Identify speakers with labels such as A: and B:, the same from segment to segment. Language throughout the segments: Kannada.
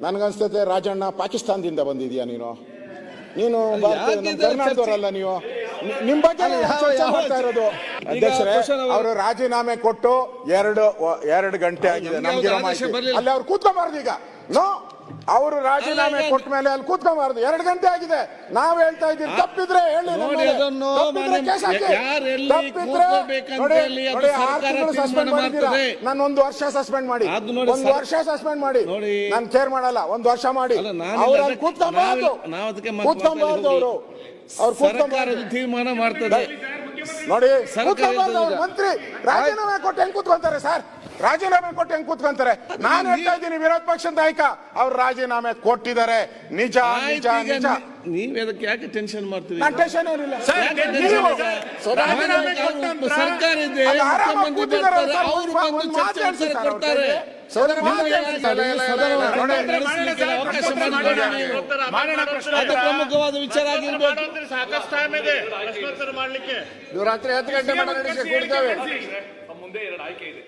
A: ನನ್ಗನ್ಸ್ತೈತೆ ರಾಜಣ್ಣ ಪಾಕಿಸ್ತಾನದಿಂದ ಬಂದಿದ್ಯಾ ನೀನು? ನೀನು ಕರ್ನಾಟಕದವರಲ್ಲ ನೀವು? ನಿಮ್ ಬಗ್ಗೆ
B: ಅಲ್ಲ,
A: ಚರ್ಚೆ ಮಾಡ್ತಾ ಇರೋದು? ಅಧ್ಯಕ್ಷರೇ
B: ಅವರು-
A: ರಾಜೀನಾಮೆ ಕೊಟ್ಟು ಎರಡು ಎರಡು ಗಂಟೆ ಆಗಿದೆ.
B: ನಮ್ಗೆ
A: ಮಾಹಿತಿ. ಅಲ್ಲಿ ಅವ್ರು ಕೂತ್ಕೊಂಬಾರ್ದು ಈಗ. ನೋ ಅವರು ರಾಜೀನಾಮೆ ಕೊಟ್ಟ ಮೇಲೆ ಅಲ್ಲಿ ಕೂತ್ಕೊಂಬಾರ್ದು ಎರಡು ಗಂಟೆ ಆಗಿದೆ. ನಾವ್ ಹೇಳ್ತಾ ಇದ್ದೀವಿ. ತಪ್ಪಿದ್ರೆ ಹೇಳಿ ನಮ್ಮ
B: ನೋಡಿ
A: ಮೇಲೆ.
B: ಅದನ್ನು
A: ತಪ್ಪಿದ್ರೆ
B: ಮಾನ್ಯ-
A: ಕೇಸ್ ಹಾಕಿ.
B: ಯಾರು ಎಲ್ಲಿ
A: ತಪ್ಪಿದ್ರೆ
B: ಕೂತ್ಕೊಳ್ಬೇಕಂತ
A: ನೋಡಿ,
B: ಹೇಳಿ ಅದು
A: ನೋಡಿ, ಆರು
B: ಸರ್ಕಾರ
A: ತಿಂಗಳು
B: ತೀರ್ಮಾನ
A: ಮಾಡಿದ್ದೀರಾ?
B: ಮಾಡ್ತದೆ.
A: ನಾನು ಒಂದು ವರ್ಷ ಸಸ್ಪೆಂಡ್ ಮಾಡಿ.
B: ಅದು ನೋಡಿ
A: ಒಂದು
B: ಸರ್-
A: ವರ್ಷ ಸಸ್ಪೆಂಡ್ ಮಾಡಿ.
B: ನೋಡಿ.
A: ನಾನು ಕೇರ್ ಮಾಡಲ್ಲ. ಒಂದು ವರ್ಷ ಮಾಡಿ.
B: ಅಲ್ಲ, ನಾನು
A: ಅವ್ರು ಕೂತ್ಕೊಂಬಾರ್ದು
B: ನಾವು ಅದಕ್ಕೆ
A: ಕೂತ್ಕೊಂಬಾರ್ದು ಅವರು. ಅವ್ರು ಕೂತ್ಕೊಂಬಾರ್ದು
B: ತೀರ್ಮಾನ ಮಾಡ್ತದೆ.
A: ನೋಡಿ. ಮಂತ್ರಿ ರಾಜೀನಾಮೆ ಕೊಟ್ಟು ಹೆಂಗ್ ಕೂತ್ಕೊಂತಾರೆ ಸರ್? ರಾಜೀನಾಮೆ ಕೊಟ್ಟು ಹೆಂಗ್ ಕೂತ್ಕೊಂತಾರೆ? ನಾನು ಹೇಳ್ತಾ ಇದ್ದೀನಿ ವಿರೋಧ ಪಕ್ಷದ ನಾಯಕ ಅವ್ರು ರಾಜೀನಾಮೆ ಕೊಟ್ಟಿದ್ದಾರೆ. ನಿಜ ನಿಜ ನಿಜ.
B: ನೀವ್ ಅದಕ್ಕೆ ಯಾಕೆ ಟೆನ್ಷನ್ ಮಾಡ್ತೀವಿ
A: ನಾನು ಟೆನ್ಷನ್ ಏನಿಲ್ಲ.
B: ಸರ್ಕಾರ ಇದೆ ಬಂದು ಚರ್ಚೆ ಕೊಡ್ತಾರೆ. ಪ್ರಮುಖವಾದ ವಿಚಾರ ಆಗಿರ್ಬೇಕು.
C: ಸಾಕಷ್ಟು ಟೈಮ್ ಇದೆ. ಮಾಡ್ಲಿಕ್ಕೆ.
A: ರಾತ್ರಿ ಹತ್ತು ಗಂಟೆ
D: ಮುಂದೆ ಎರಡು ಆಯ್ಕೆ ಇದೆ.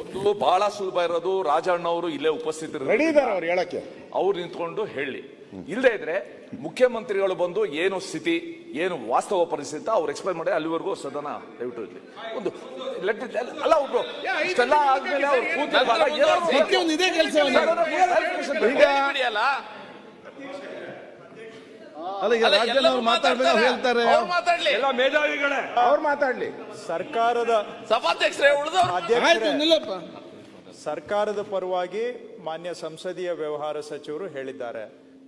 D: ಒಂದು ಬಹಳ ಸುಲಭ ಇರೋದು ರಾಜಣ್ಣ ಅವರು ಇಲ್ಲೇ ಉಪಸ್ಥಿತರು
A: ರೆಡಿ ಇದ್ದಾರೆ ಅವ್ರು ಹೇಳಕ್ಕೆ.
D: ಅವ್ರು ನಿಂತ್ಕೊಂಡು ಹೇಳಿ. ಇಲ್ಲದೆ ಇದ್ರೆ ಮುಖ್ಯಮಂತ್ರಿಗಳು ಬಂದು ಏನು ಸ್ಥಿತಿ? ಏನು ವಾಸ್ತವ ಪರಿಸ್ಥಿತಿ ಅವ್ರು ಎಕ್ಸ್ಪ್ಲೈನ್ ಮಾಡಿ ಅಲ್ಲಿವರೆಗೂ ಸದನ ದಯವಿಟ್ಟು ಇರಲಿ ಒಂದು ಲೆಟ್ ಅಲ್ಲ ಒಬ್ರು ಇಷ್ಟೆಲ್ಲ ಆದ್ಮೇಲೆ ಅವ್ರು ಕೂತಿರುವಾಗ
B: ಇದೇ ಅಲ್ಲ ಈಗ ಮಾತಾಡ್ಬೇಕು ಹೇಳ್ತಾರೆ.
D: ಅವ್ರು ಮಾತಾಡ್ಲಿ. ಎಲ್ಲ ಮೇಧಾವಿಗಳೇ.
A: ಅವ್ರು ಮಾತಾಡ್ಲಿ.
E: ಸರ್ಕಾರದ
D: ಸಭಾಧ್ಯಕ್ಷರೇ ಉಳಿದವ್ರು.
B: ಆಯ್ತು ನಿಲ್ಲಪ್ಪ.
E: ಸರ್ಕಾರದ ಪರವಾಗಿ ಮಾನ್ಯ ಸಂಸದೀಯ ವ್ಯವಹಾರ ಸಚಿವರು ಹೇಳಿದ್ದಾರೆ.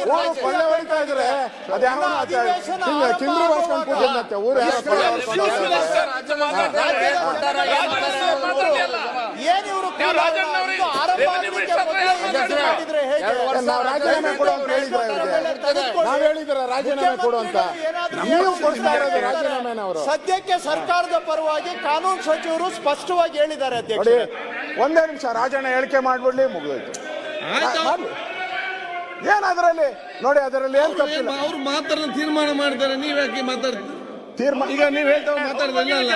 A: ಊರು ಕೊಳ್ಳೆ ಹೊಡಿತಾ ಇದ್ರೆ ಅದ್ಯಾವ ಬಾಸ್ಕೊಂಡು ಕೂತಿದ್ದಂತೆ ಊರು ಯಾರೋ ಕೊಳ್ಳೆ ನಾವು ರಾಜೀನಾಮೆ ಕೊಡು ಅಂತ ಹೇಳಿದ್ರೆ ಇವ್ರಿಗೆ ನಾವ್ ಹೇಳಿದ್ರ ರಾಜೀನಾಮೆ ಕೊಡು ಅಂತ. ನೀವು ಕೊಡ್ತಾ ಇರೋದು ರಾಜೀನಾಮೆನ ಅವರು.
E: ಸದ್ಯಕ್ಕೆ ಸರ್ಕಾರದ ಪರವಾಗಿ ಕಾನೂನು ಸಚಿವರು ಸ್ಪಷ್ಟವಾಗಿ ಹೇಳಿದ್ದಾರೆ
A: ಅಧ್ಯಕ್ಷ
E: ಅಧ್ಯಕ್ಷರೇ
A: ಒಂದೇ ನಿಮಿಷ ರಾಜಣ್ಣ ಹೇಳಿಕೆ ಮಾಡ್ಬಿಡ್ಲಿ ಮುಗಿದೋಯ್ತು. ಏನ್ ಅದರಲ್ಲಿ ನೋಡಿ ಅದರಲ್ಲಿ ಏನ್ ತಪ್ಪಿಲ್ಲ
B: ಅವ್ರು ಮಾತ್ರ ತೀರ್ಮಾನ ಮಾಡ್ತಾರೆ ನೀವ್ ಯಾಕೆ ಮಾತಾಡ್ತೀರಿ?
A: ತೀರ್ಮಾನ
B: ಈಗ ನೀವ್ ಹೇಳ್ತಾವ ಮಾತಾಡ್ದಿಲ್ಲ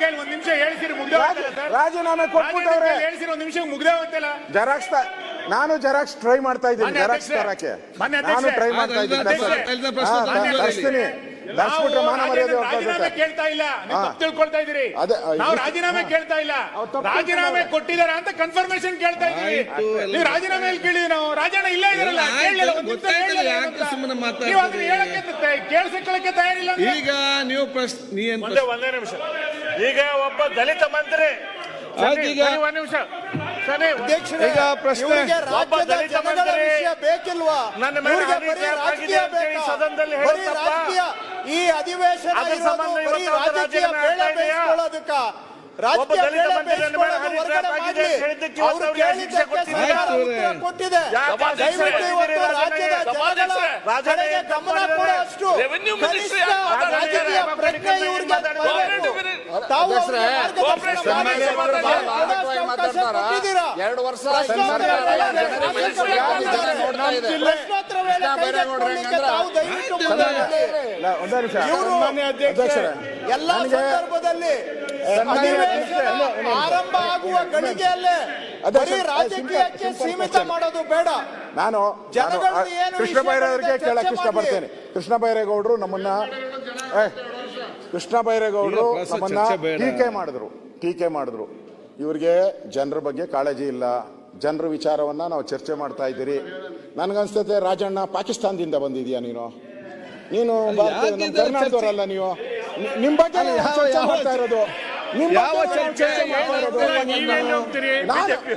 C: ಕೇಳಿ ಒಂದ್ ನಿಮಿಷ ಹೇಳ್ತೀರಿ ಮುಗ್ದೆ ಸರ್.
A: ರಾಜೀನಾಮೆ ಕೊಟ್ಬಿಟ್ಟವ್ರೆ.
C: ಹೇಳ್ಸಿರಿ ಒಂದ್ ನಿಮಿಷ ಮುಗ್ದೆ ಹೋಗ್ತಲ್ಲ
A: ಜೆರಾಕ್ಸ್ ನಾನು ಜೆರಾಕ್ಸ್ ಟ್ರೈ ಮಾಡ್ತಾ ಇದ್ದೀನಿ ಜೆರಾಕ್ಸ್ ತರಕ್ಕೆ. ನಾನು ಟ್ರೈ ಮಾಡ್ತಾ ಇದ್ದೀನಿ. ತರ್ಸ್ತೀನಿ ತರ್ಸ್ಬಿಟ್ರೆ ಮಾನ ಮರ್ಯಾದೆ
C: ರಾಜೀನಾಮೆ ಕೇಳ್ತಾ ಇಲ್ಲ. ತಿಳ್ಕೊಳ್ತಾ ಇದೀರಿ ನಾವು ರಾಜೀನಾಮೆ ಕೇಳ್ತಾ ಇಲ್ಲ. ರಾಜೀನಾಮೆ ಕೊಟ್ಟಿದಾರ ಅಂತ ಕನ್ಫರ್ಮೇಶನ್ ಕೇಳ್ತಾ ಇದೀವಿ ನೀವು ರಾಜೀನಾಮೆ ಕೇಳಿದ್ವಿ ನಾವು. ರಾಜಣ್ಣ ಇಲ್ಲೇ
B: ಸುಮ್ಮನೆ
C: ಕೇಳ್ಸಕ್ಕೆ ತಯಾರಿಲ್ಲ
B: ಈಗ ನೀವು ಪ್ರಶ್ನೆ
C: ಒಂದೇ ಒಂದೇ ನಿಮಿಷ. ಈಗ ಒಬ್ಬ ದಲಿತ ಮಂತ್ರಿ.
B: ಈಗ-
C: ಒಂದ್ ನಿಮಿಷ.
B: ಈಗ ಪ್ರಶ್ನೆ-
C: ಒಬ್ಬ ದಲಿತ ಮಂತ್ರಿ
E: ಬೇಕಿಲ್ವಾ?
C: ನನ್ನ ಮೇಲೆ? ಸದನದಲ್ಲಿ
E: ರಾಜಕೀಯ ಈ ಅಧಿವೇಶನ
C: ಸಂಬಂಧ
F: ಎರಡು ವರ್ಷ
E: ಎಲ್ಲ ಸಂದರ್ಭದಲ್ಲಿ ಆರಂಭ ಆಗುವ ಗಳಿಗೆಯಲ್ಲೇ ಬರೀ ರಾಜಕೀಯಕ್ಕೆ ಸೀಮಿತ ಮಾಡೋದು ಬೇಡ.
A: ನಾನು ಕೃಷ್ಣ ಬೈರೇಗೌಡರಿಗೆ ಕೇಳಕ್ ಇಷ್ಟಪಡ್ತೇನೆ. ಕೃಷ್ಣ ಬೈರೇಗೌಡರು ನಮ್ಮನ್ನ ಏ, ಕೃಷ್ಣ ಬೈರೇಗೌಡರು ನಮ್ಮನ್ನ ಟೀಕೆ ಮಾಡಿದ್ರು ಟೀಕೆ ಮಾಡಿದ್ರು. ಇವ್ರಿಗೆ ಜನರ ಬಗ್ಗೆ ಕಾಳಜಿ ಇಲ್ಲ. ಜನರ ವಿಚಾರವನ್ನ ನಾವು ಚರ್ಚೆ ಮಾಡ್ತಾ ಇದ್ದೀರಿ. ನನ್ಗನ್ಸ್ತೈತೆ ರಾಜಣ್ಣ ಪಾಕಿಸ್ತಾನದಿಂದ ಬಂದಿದ್ಯಾ ನೀನು? ನೀನು ಕರ್ನಾಟಕದವರಲ್ಲ ನೀವು? ನಿಮ್ಮ ನಿಮ್ ಬಗ್ಗೆ ಚರ್ಚೆ ಮಾಡ್ತಾ ಇರೋದು?
B: ಯಾವ ಚರ್ಚೆ?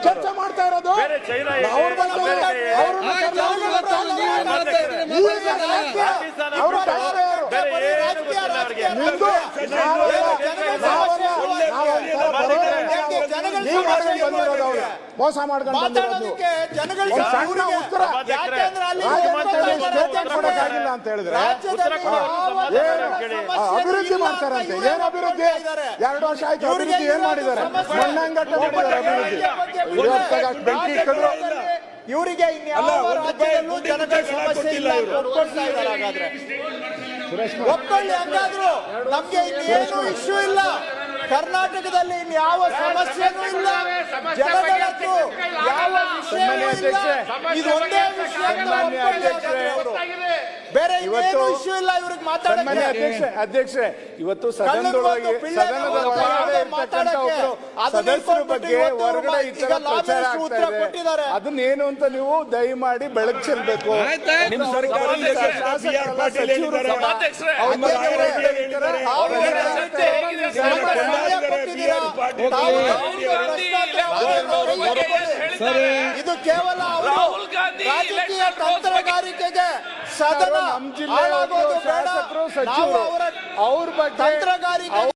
A: ಚರ್ಚೆ ಮಾಡ್ತಾ ಇರೋದು. ಅವ್ರ. ಮೋಸ ಮಾಡ್ಕೊಂಡು ಬಂದಿರೋದು ನೀವು.
E: ಮಾತಾಡೋದಕ್ಕೆ ಜನಗಳ
A: ಒಂದು
E: ಊರಿಗೆ-
A: ಉತ್ತರ.
E: ಯಾಕೆಂದ್ರೆ ಅಲ್ಲಿ
A: ರಾಜಣ್ಣ
E: ಒಬ್ಬ
A: ಕೈಲಿ
E: ಒಬ್ಬ
A: ಸ್ಟೇಟ್ಮೆಂಟ್
E: ಅಧ್ಯಕ್ಷರೇ,
A: ಕೊಡಕ್ಕಾಗಿಲ್ಲ
G: ಅಂತ ಹೇಳಿದ್ರೆ ಏನು? ಅಭಿವೃದ್ಧಿ ಮಾಡ್ತಾರಂತೆ ಏನ್ ಅಭಿವೃದ್ಧಿ ಎರಡು ವರ್ಷ ಆಯ್ತು ಅಭಿವೃದ್ಧಿ ಏನ್ ಮಾಡಿದ್ದಾರೆ ಅಭಿವೃದ್ಧಿ
E: ಇವರಿಗೆ ಇನ್ಯಾವ ರಾಜ್ಯದಲ್ಲೂ ಸಮಸ್ಯೆ ಇಲ್ಲ ಹಾಗಾದ್ರೆ ಹಂಗಾದ್ರು ನಮ್ಗೆ ಇನ್ನೇನು ಇಶ್ಯೂ ಇಲ್ಲ ಕರ್ನಾಟಕದಲ್ಲಿ ಇನ್ಯಾವ ಸಮಸ್ಯೆನೂ ಇಲ್ಲ. ಜನಗಳದ್ದು ಯಾವ ವಿಷಯವೂ ಇಲ್ಲ. ಇದು ಒಂದೇ ವಿಷಯ ಬೇರೆ ಇವತ್ತು ಇಶ್ಯೂ ಇಲ್ಲ ಇವ್ರಿಗೆ ಮಾತಾಡಕ್ಕೆ.
A: ಅಧ್ಯಕ್ಷ ಅಧ್ಯಕ್ಷೆ ಇವತ್ತು ಸದನದೊಳಗೆ ಸದನದ ಇರ್ತಕ್ಕಂಥ ಒಬ್ರು ಸದಸ್ಯರ ಬಗ್ಗೆ ಹೊರಗಡೆ ಈ ತರ ಪ್ರಚಾರ ಆಗ್ತಾ ಇದೆ. ಅದನ್ನೇನು ಅಂತ ನೀವು ದಯಮಾಡಿ ಬೆಳಕು ಚೆಲ್ಬೇಕು. ನಿಮ್ಮ ಸರ್ಕಾರ
E: ಇದು ಕೇವಲ ರಾಜಕೀಯ ತಂತ್ರಗಾರಿಕೆಗೆ ಸದನ
A: ನಮ್ಮ ಜಿಲ್ಲೆಯ
E: ಬೇಡ.
A: ಶಾಸಕರು ಸಚಿವರು ಅವ್ರ ಬಗ್ಗೆ
E: ತಂತ್ರಗಾರಿಕೆ